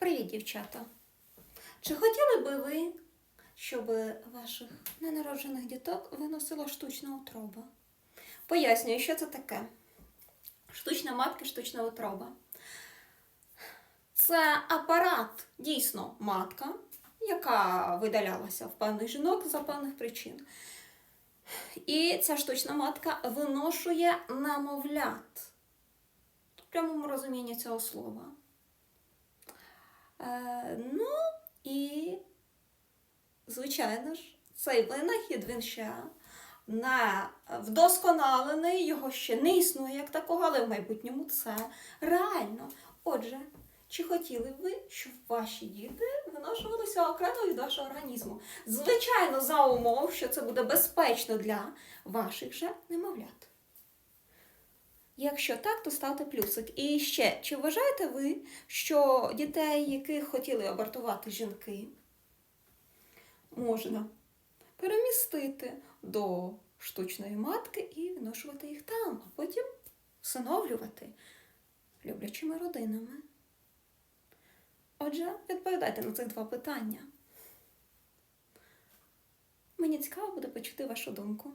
Привіт, дівчата! Чи хотіли би ви, щоб ваших ненароджених діток виносила штучна утроба? Пояснюю, що це таке. Штучна матка, штучна утроба. Це апарат, дійсно, матка, яка видалялася в певних жінок за певних причин. І ця штучна матка виношує намовлят. В прямому розумінні цього слова. Е, ну і, звичайно ж, цей винахід він ще не вдосконалений, його ще не існує як такого, але в майбутньому це реально. Отже, чи хотіли б ви, щоб ваші діти виношувалися окремо від вашого організму? Звичайно, за умов, що це буде безпечно для ваших же немовлят. Якщо так, то ставте плюсик. І ще, чи вважаєте ви, що дітей, яких хотіли абортувати жінки, можна перемістити до штучної матки і виношувати їх там, а потім всиновлювати люблячими родинами? Отже, відповідайте на цих два питання. Мені цікаво буде почути вашу думку.